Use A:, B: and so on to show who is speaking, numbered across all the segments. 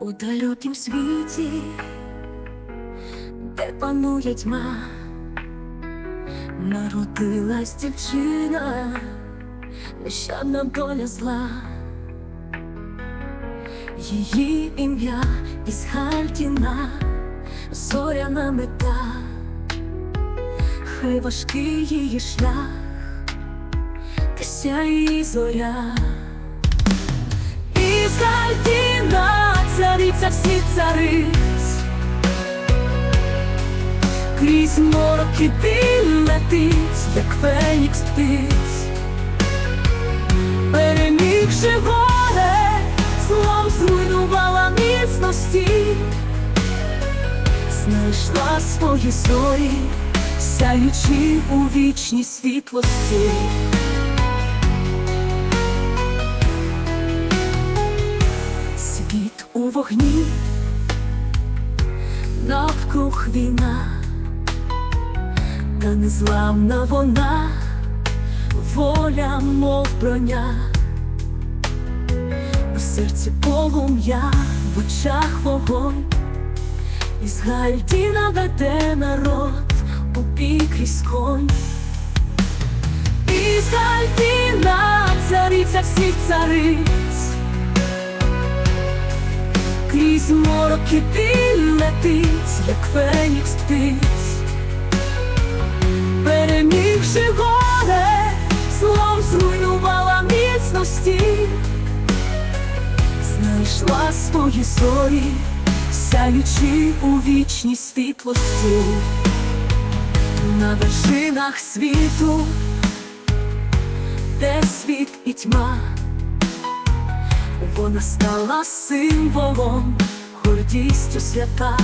A: У далекім світі, де панує тьма, народилась дівчина, нещадна доля зла, її ім'я із Хальтіна, зоряна мета, хай важкий її шлях, та сяє зоря. Цариця всіх цариць, крізь мороки біль летить, як фенікс птиць, перемігши горе, злом зруйнувала міцності, знайшла свої зорі, сяючи у вічній світлості. Вогні, навкруг війна, та незламна вона, воля, мов броня, у серці полум'я, в очах вогонь, із Гальдіна веде народ у крізь конь. Із Гальдіна, цариця всіх цариць. Крізь мороки біль летить, як фенікс птиць, перемігши горе, злом зруйнувала міцності, знайшла свої зорі, сяючи у вічній світлості, на вершинах світу, де світ і тьма. Вона стала символом, гордістю свята,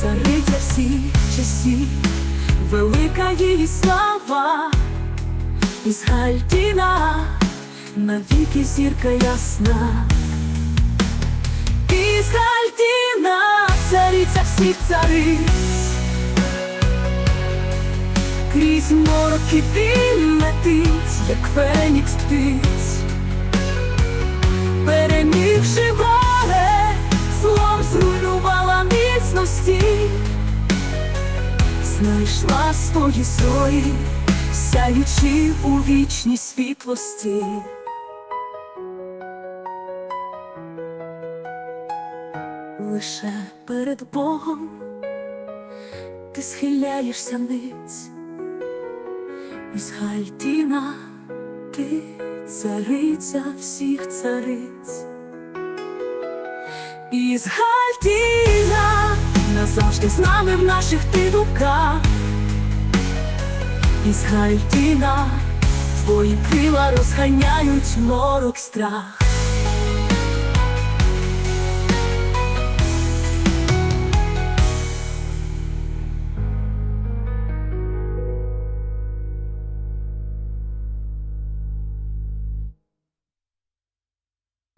A: цариця всіх часів, велика її слава, із Гальдіна навіки зірка ясна, із Гальдіна цариця всіх цариць. Крізь мороки біль летить, як фенікс птиць, знайшла свої зорі, сяючи у вічній світлості. Лише перед Богом ти схиляєшся ниць. Із Хальтіна ти цариця всіх цариць. Із Гальтіна назавжди з нами в наших ти думках. Із Гальтіна твої крила розганяють морок страх.